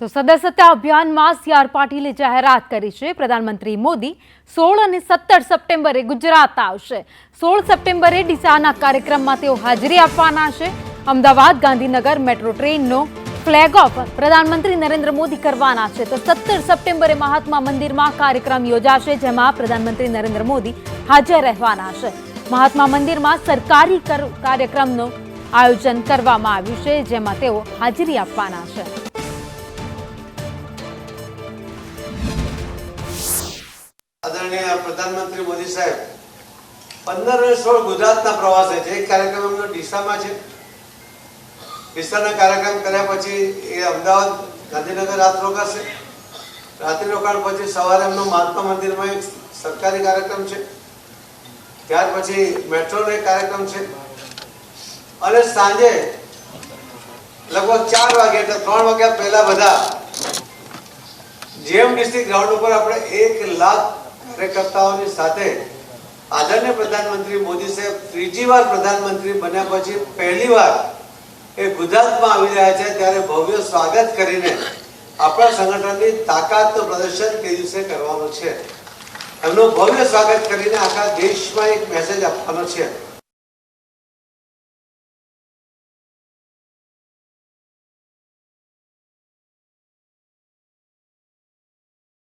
તો સદસ્યતા અભિયાનમાં સી આર પાટીલે જાહેરાત કરી છે. પ્રધાનમંત્રી મોદી સોળ અને સત્તર સપ્ટેમ્બરે ગુજરાત આવશે. સોળ સપ્ટેમ્બરે ડીસાના કાર્યક્રમમાં તેઓ હાજરી આપવાના છે. અમદાવાદ ગાંધીનગર મેટ્રો ટ્રેનનો ફ્લેગ ઓફ પ્રધાનમંત્રી નરેન્દ્ર મોદી કરવાના છે. તો સત્તર સપ્ટેમ્બરે મહાત્મા મંદિરમાં કાર્યક્રમ યોજાશે, જેમાં પ્રધાનમંત્રી નરેન્દ્ર મોદી હાજર રહેવાના છે. મહાત્મા મંદિરમાં સરકારી કાર્યક્રમનું આયોજન કરવામાં આવ્યું છે, જેમાં તેઓ હાજરી આપવાના છે. આદરણીય પ્રધાનમંત્રી મોદી સાહેબ, પંદર અને સોળ ગુજરાતના પ્રવાસે છે. એક કાર્યક્રમ એમનો ડીસામાં છે. ડીસાના કાર્યક્રમ કર્યા પછી એ અમદાવાદ ગાંધીનગર રાત રોકાશે. રાત્રિ રોકાણ પછી સવારે એમનો મહાત્મા મંદિરમાં એક સરકારી કાર્યક્રમ છે. ત્યાર પછી મેટ્રોનો એક કાર્યક્રમ છે. અને સાંજે લગભગ ચાર વાગે એટલે ત્રણ વાગ્યા પહેલા બધા જીએમડીસી ગ્રાઉન્ડ ઉપર આપણે એક લાખ કાર્યકર્તાઓની સાથે આદરણીય પ્રધાનમંત્રી મોદી સાહેબ ત્રીજી વાર પ્રધાનમંત્રી બન્યા પછી પહેલી વાર એ ગુજરાતમાં આવી રહ્યા છે ત્યારે ભવ્ય સ્વાગત કરીને આપણા સંગઠનની તાકાતનું પ્રદર્શન તે દિવસે કરવાનું છે. એમનું ભવ્ય સ્વાગત કરીને આખા દેશમાં એક મેસેજ આપવાનો છે.